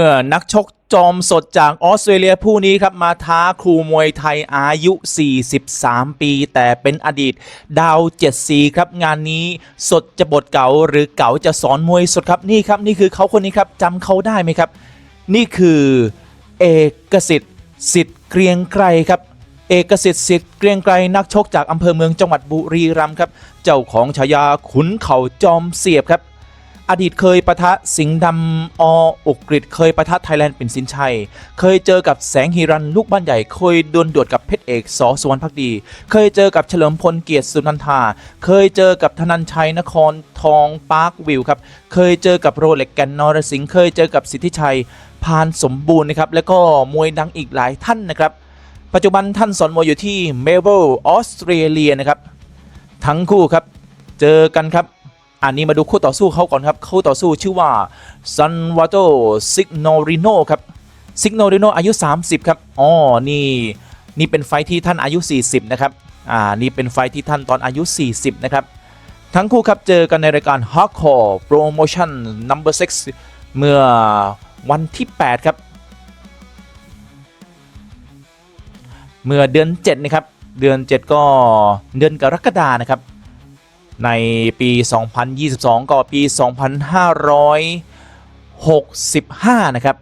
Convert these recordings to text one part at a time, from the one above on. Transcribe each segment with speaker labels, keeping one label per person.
Speaker 1: เมื่อนักชกจอมสดจากออสเตรเลียผู้นี้ครับมาท้าครูมวยไทยอายุ 43 ปี แต่เป็นอดีตดาวเจ็ดสีครับงานนี้สดจะบทเก่าหรือเก่าจะสอนมวยสดครับนี่ครับนี่คือเขาคนนี้ครับจำเขาได้ไหมครับ นี่คือเอกสิทธิ์สิทธิ์เกรียงไกรครับเอกสิทธิ์สิทธิ์เกรียงไกรนักชกจากอำเภอเมืองจังหวัดบุรีรัมย์ครับเจ้าของฉายาขุนเข่าจอมเสียบครับ อดีตเคยประทะสิงห์ดำออุกฤษเคยประทะไทยแลนด์เป็นสินชัย เคยเจอกับแสงฮิรันลูกบ้านใหญ่ เคยดวลดวดกับเพชรเอกสอสวนพักดี เคยเจอกับเฉลิมพลเกียรติสุนันทา เคยเจอกับธนันชัยนครทองปาร์ควิวครับเคยเจอกับโรเล็กแกนนอรสิงห์เคยเจอกับสิทธิชัยพานสมบูรณ์นะครับแล้วก็มวยดังอีกหลายท่านนะครับ ปัจจุบันท่านสอนมวยอยู่ที่เมลเบิลออสเตรเลียนะครับทั้งคู่ครับเจอกันครับ อันนี้มาดูคู่ต่อสู้เขาก่อนครับคู่ต่อสู้ชื่อว่าซันวาโตซิกโนริโนครับซิกโนริโนอายุ 30 ครับอ๋อนี่นี่เป็นไฟที่ท่านอายุ 40 นะครับอ่านี่เป็นไฟท์ที่ท่านตอนอายุ 40 นะครับ ทั้งคู่ครับเจอกันในรายการ Hardcore Promotion Number 6เมื่อวันที่ 8 ครับ เมื่อเดือน 7 นะครับ เดือน 7 ก็เดือนกรกฎานะครับ ในปี 2022 ก็ปี 2565 นะครับ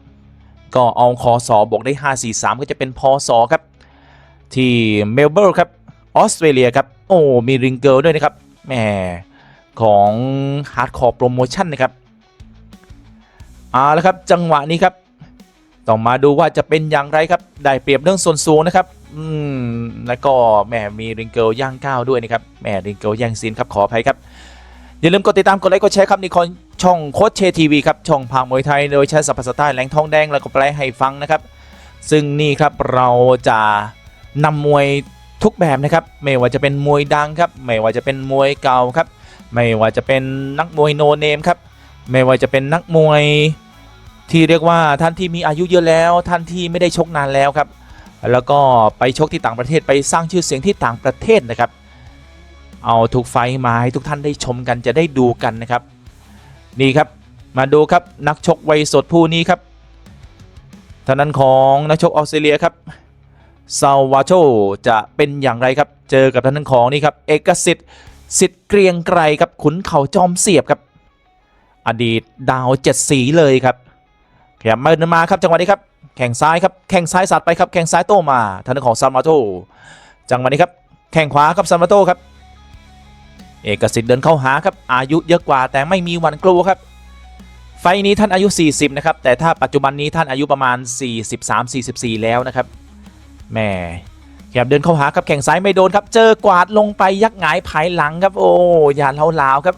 Speaker 1: ก็เอาคอสอบวกได้ 543 ก็จะเป็นพอสอครับ ที่เมลเบิร์นครับ ออสเตรเลียครับ โอ้ มีริงเกิลด้วยนะครับ แหม ของ Hardcore Promotion นนะครับเอาละครับ จังหวะนี้ครับต้องมาดูว่าจะเป็นอย่างไรครับ ได้เปรียบเรื่องส่วนสูงนะครับอืมแล้วก็แหมมีริงเกิลย่างก้าวด้วยนะครับแหมริงเกิลย่างซีนครับขออภัยครับอย่าลืมกดติดตามกดไลค์กดแชร์ครับนี่คอนช่องโคชเชทีวีครับช่องพางมวยไทยโดยใช้สัพพะสตล์แหลงทองแดงแล้วก็แปลให้ฟังนะครับ ซึ่งนี่ครับเราจะนำมวยทุกแบบนะครับ ไม่ว่าจะเป็นมวยดังครับ ไม่ว่าจะเป็นมวยเก่าครับ ไม่ว่าจะเป็นนักมวยโนเนมครับ ไม่ว่าจะเป็นนักมวยที่เรียกว่าท่านที่มีอายุเยอะแล้ว ท่านที่ไม่ได้ชกนานแล้วครับ แล้วก็ไปชกที่ต่างประเทศไปสร้างชื่อเสียงที่ต่างประเทศนะครับ เอาทุกไฟมาให้ทุกท่านได้ชมกันจะได้ดูกันนะครับ นี่ครับมาดูครับนักชกวัยสดผู้นี้ครับทางนั้นของนักชกออสเตรเลียครับซาวาโชจะเป็นอย่างไรครับ เจอกับทางนั้นของนี่ครับเอกสิทธิ์สิทธิ์เกรียงไกรครับขุนเข่าจอมเสียบครับ อดีตดาวเจ็ดสีเลยครับขยับมาเดินมาครับจังหวะนี้ครับ แข่งซ้ายครับแข่งซ้ายสัดไปครับแข่งซ้ายโต้มาทางด้านของซามาโตจังหวะนี้ครับแข่งขวาครับซามาโตครับ เอกสิทธิ์เดินเข้าหาครับอายุเยอะกว่าแต่ไม่มีวันกลัวครับ ไฟนี้ท่านอายุ 40 นะครับ แต่ถ้าปัจจุบันนี้ท่านอายุประมาณ 43-44 แล้วนะครับแหม่แขบเดินเข้าหาครับแข่งซ้ายไม่โดนครับ เจอกวาดลงไปยักหงายภายหลังครับ โอ้อย่าเล้าๆครับ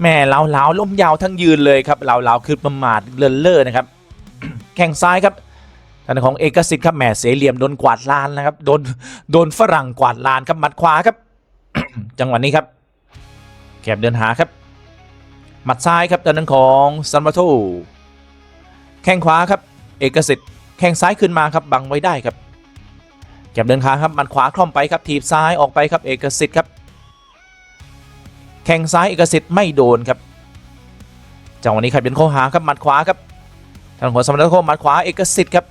Speaker 1: แหม่เล้าๆล้มยาวทั้งยืนเลยครับเล้าๆคือประมาทเลินเล่อนะครับ แข่งซ้ายครับ ทางของเอกสิทธิ์ครับแหมเสียเหลี่ยมโดนกวาดลานนะครับโดนโดนฝรั่งกวาดลานครับหมัดขวาครับ จังหวะนี้ครับแคบเดินหาครับหมัดซ้ายครับทางด้านของซันมาโตแข้งขวาครับ เอกสิทธิ์แข้งซ้ายขึ้นมาครับบังไว้ได้ครับแคบเดินขาครับหมัดขวาคล่อมไปครับถีบซ้ายออกไปครับ เอกสิทธิ์ครับ แข้งซ้ายเอกสิทธิ์ไม่โดนครับจังหวะนี้ครับเดินเข้าหาครับหมัดขวาครับทางของสมรภูมิหมัดขวาเอกสิทธิ์ครับ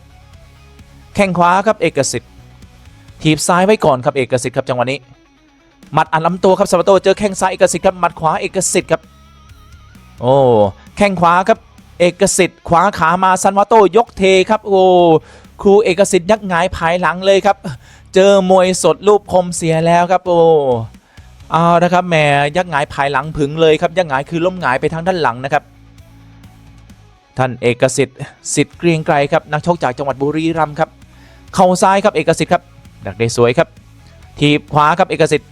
Speaker 1: ข้งขวาครับเอกสิทธิ์ถีบซ้ายไว้ก่อนครับเอกสิทธิ์ครับจังหวะนี้หมัดอันลำตัวครับสมรโตเจอแข้งซ้ายเอกสิทธิ์ครับหมัดขวาเอกสิทธิ์ครับโอ้แข้งขวาครับเอกสิทธิ์ขวาขามาซันวาโตยกเทครับโอ้ครูเอกสิทธิ์ยักหงายภายหลังเลยครับ เจอมวยสดรูปคมเสียแล้วครับโอ้เอานะครับแหมยักหงายภายหลังผึงเลยครับยักหงายคือล้มหงายไปทางด้านหลังนะครับ ท่านเอกสิทธิ์สิทธิ์เกรียงไกรครับนักชกจากจังหวัดบุรีรัมย์ครับ เข่าซ้ายครับเอกสิทธิ์ครับดักได้สวยครับ ทีบขวาครับเอกสิทธิ์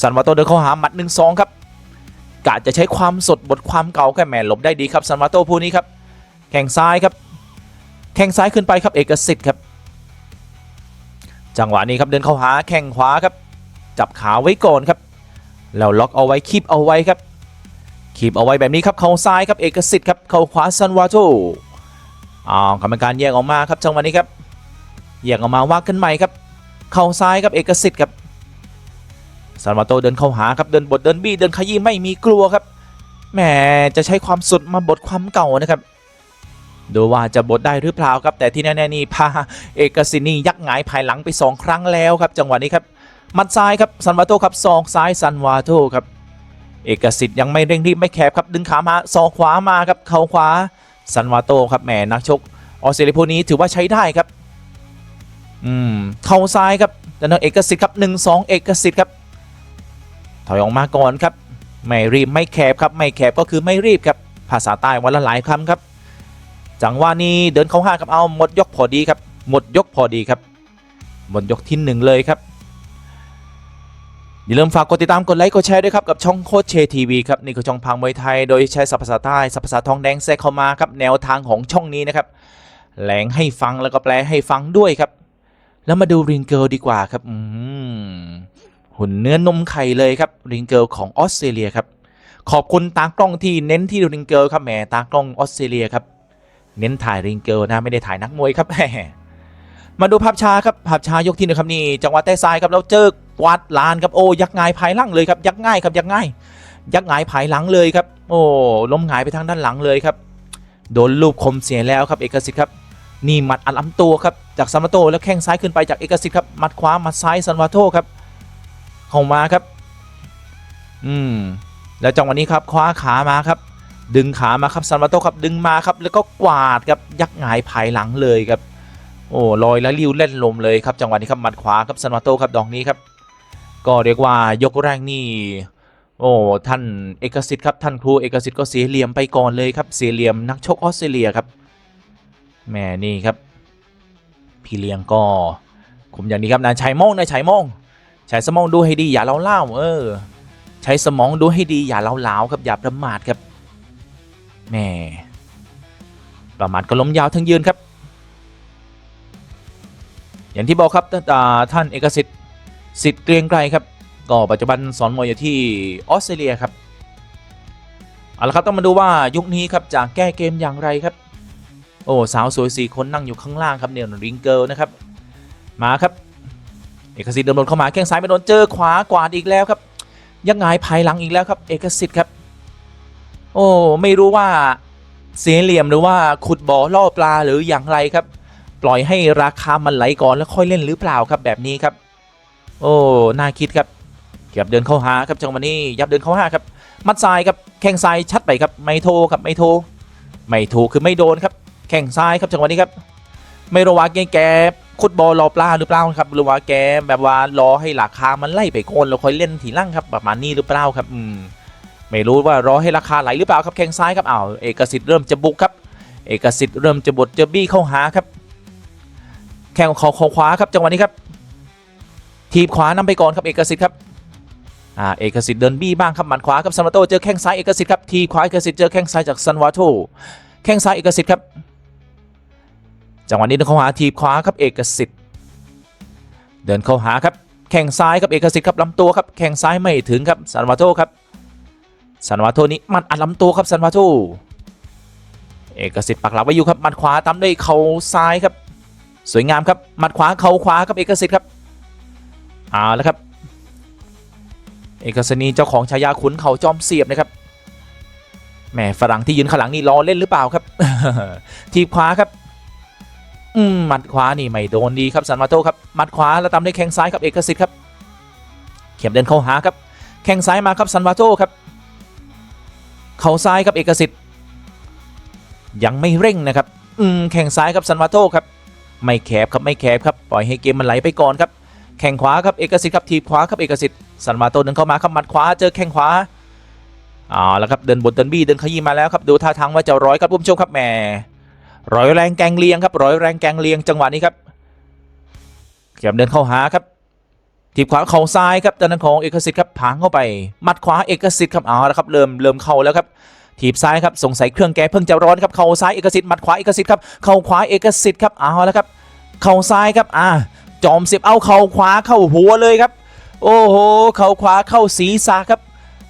Speaker 1: สันวัตโตเดินเข้าหาหมัดหนึ่งสองครับกะจะใช้ความสดบทความเก่าแค่แหมหลบได้ดีครับสันวัตโตผู้นี้ครับแข่งซ้ายครับ แข่งซ้ายขึ้นไปครับเอกสิทธิ์ครับ จังหวะนี้ครับเดินเข้าหาแข่งขวาครับ จับขาไว้ก่อนครับแล้วล็อกเอาไว้คีบเอาไว้ครับขีบเอาไว้แบบนี้ครับเข่าซ้ายครับเอกสิทธิ์ครับเข่าขวาซันวาโตอ้าวกรรมการแยกออกมาครับจังหวะนี้ครับ แยกออกมาว่ากันใหม่ครับ เข่าซ้ายครับเอกสิทธิ์ครับซันวาโตเดินเข้าหาครับเดินบดเดินบี้เดินขยี้ไม่มีกลัวครับแหมจะใช้ความสุดมาบดความเก่านะครับ ดูว่าจะบดได้หรือเปล่าครับ แต่ที่แน่ๆนี่พาเอกสิทธิ์นี่ยักหงายภายหลังไป 2 ครั้งแล้วครับ จังหวะนี้ครับมัดซ้ายครับซันวาโตครับศอกซ้ายซันวาโตครับ เอกสิทธิ์ยังไม่เร่งรีบไม่แคบครับดึงขามาศอกขวามาครับเข่าขวาซันวาโตครับแหมนักชกออสเตรเลียพวกนี้ถือว่าใช้ได้ครับ อืมเข่าซ้ายครับแต่นเอกสิทธิ์ครับหนึ่งสองเอกสิทธิ์ครับถอยออกมาก่อนครับไม่รีบไม่แคบครับไม่แคบก็คือไม่รีบครับภาษาใต้วันละหลายคำครับ จังหวะนี้เดินเข้าห้าครับเอาหมดยกพอดีครับหมดยกพอดีครับหมดยกที่หนึ่งเลยครับอย่าลืมฝากกดติดตามกดไลค์กดแชร์ด้วยครับกับช่องโคชเชทีวีครับนี่คือช่องพังมวยไทยโดยใช้ศัพภาษาใต้ศัพภาษาทองแดงแทรกเข้ามาครับแนวทางของช่องนี้นะครับแหลงให้ฟังแล้วก็แปลให้ฟังด้วยครับ แล้วมาดูริงเกิลดีกว่าครับหุ่นเนื้อนมไข่เลยครับริงเกิลของออสเตรเลียครับ ขอบคุณตากล้องที่เน้นที่ริงเกิลครับแหมตากล้องออสเตรเลียครับเน้นถ่ายริงเกิลนะไม่ได้ถ่ายนักมวยครับมาดูภาพช้าครับภาพช้ายกที่หนึ่งครับนี่จังหวะเตะซ้ายครับแล้วเจอกวาดลานครับโอ้ยักง่ายภายหลังเลยครับยักง่ายครับยักง่ายยักง่ายภายหลังเลยครับ โอ้ล้มหงายไปทางด้านหลังเลยครับ โดนลูกคมเสียแล้วครับเอกสิทธิ์ครับ นี่หมัดอัดลำตัวครับจากซันวาโตแล้วแข้งซ้ายขึ้นไปจากเอกสิทธิ์ครับหมัดขวาหมัดซ้ายซันวาโตครับเข้ามาครับ อืมแล้วจังหวะนี้ครับคว้าขามาครับ ดึงขามาครับซันวาโตครับดึงมาครับ แล้วก็กวาดครับยักหงายภายหลังเลยครับ โอ้ลอยและริ้วเล่นลมเลยครับจังหวะนี้ครับหมัดขวาครับซันวาโตครับดอกนี้ครับ ก็เรียกว่ายกแรกนี่โอ้ท่านเอกสิทธิ์ครับท่านครูเอกสิทธิ์ก็เสียเหลี่ยมไปก่อนเลยครับเสียเหลี่ยมนักชกออสเตรเลียครับ แม่นี่ครับ พี่เลี้ยงก็คุมอย่างนี้ครับนายชัยโมงนายชัยโมงใช้สมองดูให้ดีอย่าเล่าเล่าเออ ใช้สมองดูให้ดีอย่าเล่าเล่าครับอย่าประมาทครับแม่ประมาทก็ล้มยาวทั้งยืนครับ อย่างที่บอกครับอ่าท่านเอกสิทธิ์สิทธิ์เกรียงไกรครับก็ปัจจุบันสอนมวยอยู่ที่ออสเตรเลียครับเอาละครับต้องมาดูว่ายุคนี้ครับจะแก้เกมอย่างไรครับ โอ้สาวสวยสี่คนนั่งอยู่ข้างล่างครับเนี่ยริงเกิลนะครับมาครับเอกสิทธิ์เดินบนเข้ามาแข้งซ้ายไปโดนเจอขวากวาดอีกแล้วครับ ยังไงภายหลังอีกแล้วครับ เอกสิทธิ์ครับ โอ้ไม่รู้ว่าเสียเหลี่ยมหรือว่าขุดบ่อล่อปลาหรืออย่างไรครับ ปล่อยให้ราคามันไหลก่อนแล้วค่อยเล่นหรือเปล่าครับแบบนี้ครับ โอ้น่าคิดครับเก็บเดินเข้าหาครับจังหวะนี้ยับเดินเข้าหาครับ มัดซ้ายครับแข้งซ้ายชัดไปครับ ไม่โทรครับไม่โทรไม่ถูกคือไม่โดนครับ แข้งซ้ายครับจังหวะนี้ครับ ไม่รู้ว่าแกแกคุดบอลรอปลาหรือเปล่าครับหรือว่าแกแบบว่ารอให้ราคามันไล่ไปโคนแล้วค่อยเล่นทีหล่างครับประมาณนี้หรือเปล่าครับอืมไม่รู้ว่ารอให้ราคาไหลหรือเปล่าครับแข้งซ้ายครับอ้าวเอกสิทธิ์เริ่มจะบุกครับ เอกสิทธิ์เริ่มจะบดจะบี้เข้าหาครับ แข้งเขาเขาขวาครับจังหวะนี้ครับ ทีบขวานำไปก่อนครับเอกสิทธิ์ครับอ่าเอกสิทธิ์เดินบี้บ้างครับหมัดขวาครับซันวาโตเจอแข้งซ้ายเอกสิทธิ์ครับทีขวาเอกสิทธิ์เจอแข้งซ้ายจากซันวาโตแข้งซ้ายเอกสิทธิ์ครับ จังหวะนี้เดินเข้าหาทีบขวาครับเอกสิทธิ์ เดินเข้าหาครับแข้งซ้ายครับเอกสิทธิ์ครับลำตัวครับแข้งซ้ายไม่ถึงครับซันวาโตครับซันวาโตนี้หมัดอัดลำตัวครับซันวาโตเอกสิทธิ์ปักหลักไว้อยู่ครับหมัดขวาตามด้วยเข่าซ้ายครับ สวยงามครับหมัดขวาเข่าขวาครับเอกสิทธิ์ครับเอาแล้วครับ เอกสนีเจ้าของฉายาขุนเขาจอมเสียบนะครับแหมฝรั่งที่ยืนข้างหลังนี่รอเล่นหรือเปล่าครับ ทีบขวาครับ อืมหมัดขวานี่ไม่โดนดีครับสันมาโตครับหมัดขวาแล้วตามด้วยแข้งซ้ายครับเอกสิทธิ์ครับ เข็มเดินเข้าหาครับแข้งซ้ายมาครับสันวาโตครับ เข่าซ้ายครับเอกสิทธิ์ยังไม่เร่งนะครับ อืมแข้งซ้ายครับสันวาโตครับ ไม่แคบครับไม่แคบครับปล่อยให้เกมมันไหลไปก่อนครับแข้งขวาครับเอกสิทธิ์ครับทีบขวาครับเอกสิทธิ์สันมาโตเดินเข้ามาครับหมัดขวาเจอแข้งขวาเอาแล้วครับเดินบนเดินบี้เดินขยี้มาแล้วครับดูท่าทางว่าจะร้อยครับผู้ชมครับแหม ร้อยแรงแกงเลียงครับร้อยแรงแกงเลียงจังหวะนี้ครับเขียมเดินเข้าหาครับทีบขวาเข่าซ้ายครับด้านนั้นของเอกสิทธิ์ครับผางเข้าไปมัดขวาเอกสิทธิ์ครับเอาแล้วครับเริ่มเริ่มเข้าแล้วครับทีบซ้ายครับสงสัยเครื่องแกเพิ่งจะร้อนครับเข่าซ้ายเอกสิทธิ์มัดขวาเอกสิทธิ์ครับเข่าขวาเอกสิทธิ์ครับเอาแล้วครับเข่าซ้ายครับอ่าจอมเสียบเอาเข่าขวาเข้าหัวเลยครับ โอ้โหเข่าขวาเข้าศีรษะครับ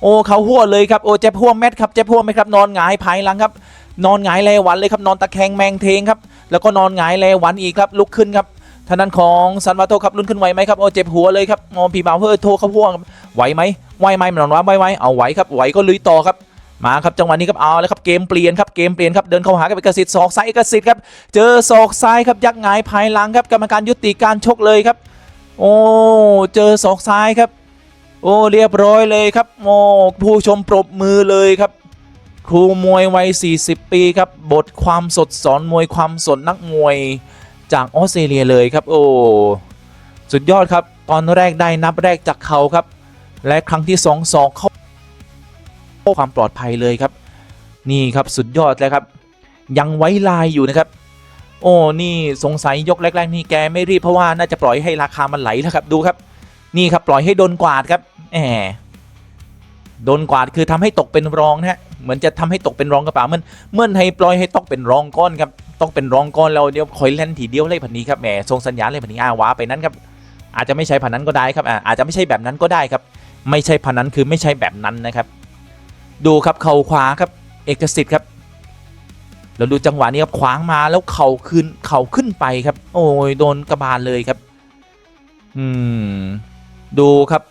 Speaker 1: โอ้เข่าหัวเลยครับโอ้เจ็บหัวแมทครับเจ็บหัวไหมครับนอนหงายภายหลังครับ นอนหงายแลหวันเลยครับนอนตะแคงแมงเทงครับแล้วก็นอนหงายแลหวันอีกครับลุกขึ้นครับทางด้านของซันวาโตครับลุกขึ้นไหวไหมครับโอ้เจ็บหัวเลยครับโอ้พี่บ่าวเฮ้ยโทรเขาพ่วงครับไหวไหมไหวไหมมันนอนว่าไหวไหมเอาไหวครับไหวก็ลุยต่อครับมาครับจังหวะนี้ครับเอาแล้วครับเกมเปลี่ยนครับเกมเปลี่ยนครับเดินเข้าหากับเอกสิทธิ์ศอกซ้ายเอกสิทธิ์ครับเจอศอกซ้ายครับยักหงายภายหลังครับกรรมการยุติการชกเลยครับ โอ้เจอศอกซ้ายครับ โอ้เรียบร้อยเลยครับโอ้ผู้ชมปรบมือเลยครับ ครูมวยวัย 40 ปีครับ บทความสดสอนมวยความสดนักมวยจากออสเตรเลียเลยครับ โอ้ สุดยอดครับ ตอนแรกได้นับแรกจากเขาครับ และครั้งที่2องสองเข้าความปลอดภัยเลยครับ นี่ครับสุดยอดเลยครับ ยังไว้ลายอยู่นะครับ โอ้นี่สงสัยยกแรกๆนี่แกไม่รีบเพราะว่าน่าจะปล่อยให้ราคามันไหลแล้วครับดูครับ นี่ครับปล่อยให้โดนกวาดครับแหม โดนกวาดคือทำให้ตกเป็นรองนะฮะเหมือนจะทำให้ตกเป็นรองกระเป๋ามันเมื่อให้ปล่อยให้ตกเป็นรองก้อนครับต้องเป็นรองก้อนแล้วเดี๋ยวคอยเล่นทีเดียวเลยพันนี้ครับแหมทรงสัญญาณเลยพันนี้อาวาไปนั้นครับอาจจะไม่ใช่พันนั้นก็ได้ครับอ่าอาจจะไม่ใช่แบบนั้นก็ได้ครับ ไม่ใช่พันนั้นคือไม่ใช่แบบนั้นนะครับ ดูครับเข่าขวาครับเอกสิทธิ์ครับเราดูจังหวะนี้ครับขวางมาแล้วเข่าขึ้นเข่าขึ้นไปครับ โอ้ยโดนกระบาลเลยครับ อืม ดูครับ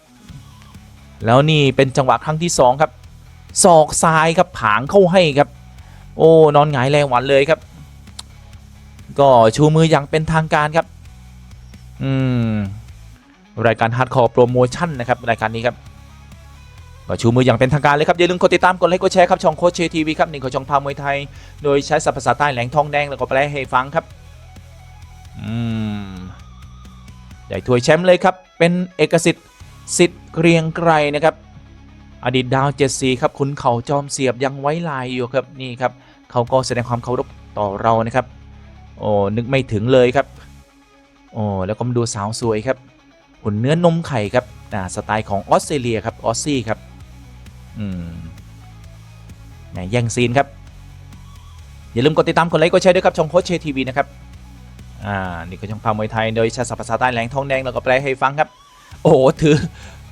Speaker 1: แล้วนี่เป็นจังหวะครั้งที่สองครับศอกซ้ายครับผางเข้าให้ครับ โอ้นอนหงายแรงหวันเลยครับ ก็ชูมืออย่างเป็นทางการครับ อืมรายการฮาร์ดคอร์โปรโมชั่นนะครับรายการนี้ครับก็ชูมืออย่างเป็นทางการเลยครับ อย่าลืมกดติดตามกดไลค์กดแชร์ครับ ช่องโคชเชทีวีครับหนึ่งของช่องพามวยไทย โดยใช้ศัพท์ภาษาใต้แหลงทองแดงแล้วก็แปลให้ฟังครับ อืมได้ถ้วยแชมป์เลยครับ เป็นเอกสิทธิ์ สิทธิ์เกรียงไกรนะครับ อดีตดาวเจ็ดสีครับคุณเขาจอมเสียบยังไว้ลายอยู่ครับนี่ครับเขาก็แสดงความเคารพต่อเรานะครับ โอ้นึกไม่ถึงเลยครับ โอ้แล้วก็มาดูสาวสวยครับหุ่นเนื้อนมไข่ครับอ่าสไตล์ของออสเตรเลียครับออสซี่ครับอืมแหมแย่งซีนครับ อย่าลืมกดติดตามกดไลค์กดแชร์ด้วยครับช่องโพสเชทีวีนะครับอ่านี่คือช่องพามวยไทยโดยใช้ศัพภาษาใต้แหลงทองแดงแล้วก็แปลให้ฟังครับ โอ้โหถือ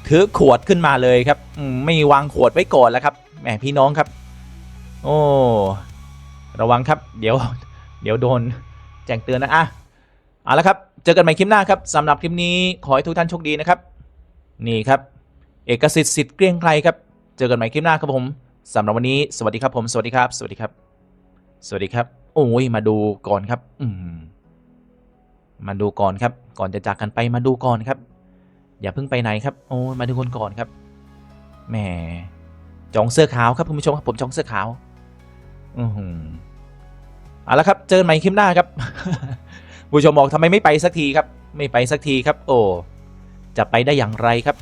Speaker 1: ถือขวดขึ้นมาเลยครับอืมไม่วางขวดไว้ก่อนแล้วครับแหมพี่น้องครับ โอ้ระวังครับ เดี๋ยว เดี๋ยวโดนแจ้งเตือนนะอะเอาละครับ เจอกันใหม่คลิปหน้าครับสำหรับคลิปนี้ขอให้ทุกท่านโชคดีนะครับ นี่ครับ เอกสิทธิ์สิทธิ์เกรียงไกรครับ เจอกันใหม่คลิปหน้าครับผมสำหรับวันนี้สวัสดีครับผมสวัสดีครับ สวัสดีครับ สวัสดีครับ โอ้ยมาดูก่อนครับ อืมมาดูก่อนครับ ก่อนจะจากกันไปมาดูก่อนครับ อย่าเพิ่งไปไหนครับโอ้มาดูคนก่อนครับแหมจองเสื้อขาวครับคุณผู้ชมครับผมจองเสื้อขาวอือหือเอาละครับ เจอกันใหม่คลิปหน้าครับผู้ชมบอกทำไมไม่ไปสักทีครับ ไม่ไปสักทีครับ โอ้จะไปได้อย่างไรครับ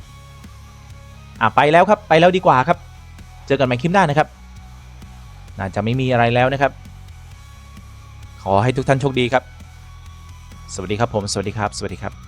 Speaker 1: อะไปแล้วครับไปแล้วดีกว่าครับ เจอกันใหม่คลิปหน้านะครับน่าจะไม่มีอะไรแล้วนะครับ ขอให้ทุกท่านโชคดีครับ สวัสดีครับผม สวัสดีครับ สวัสดีครับ